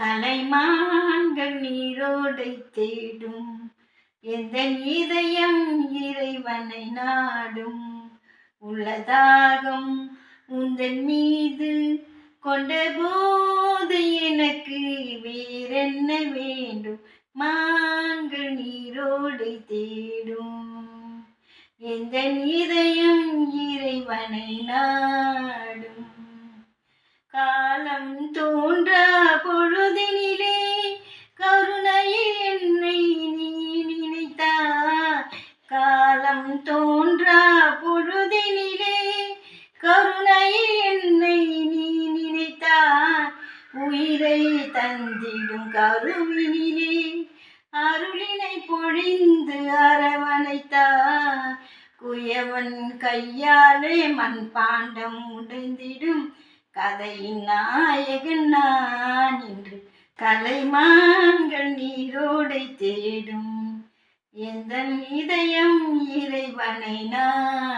கலைமான்கள் நீரோடை தேடும். எந்த இதயம் இறைவனை நாடும். உள்ளதாகம் உந்தன் மீது கொண்ட போது எனக்கு வேறென்ன வேண்டும்? மான்கள் நீரோடை தேடும். எந்த இதயம் இறைவனை நாடும் காலம் தோன்ற பொழுதினிலே கருணையில் என்னை நீ நினைத்தா காலம் தோன்ற பொழுதினிலே கருணையில் என்னை நீ நினைத்தா உயிரை தந்திடும் கருவினிலே அருளினை பொழிந்து அரவணைத்தா குயவன் கையாலே மண் பாண்டம் உடைந்திடும் கதையின் நாயகன் நான் என்று கலைமான்கள் நீரோடை தேடும். எந்த இதயம் இறைவனை நான்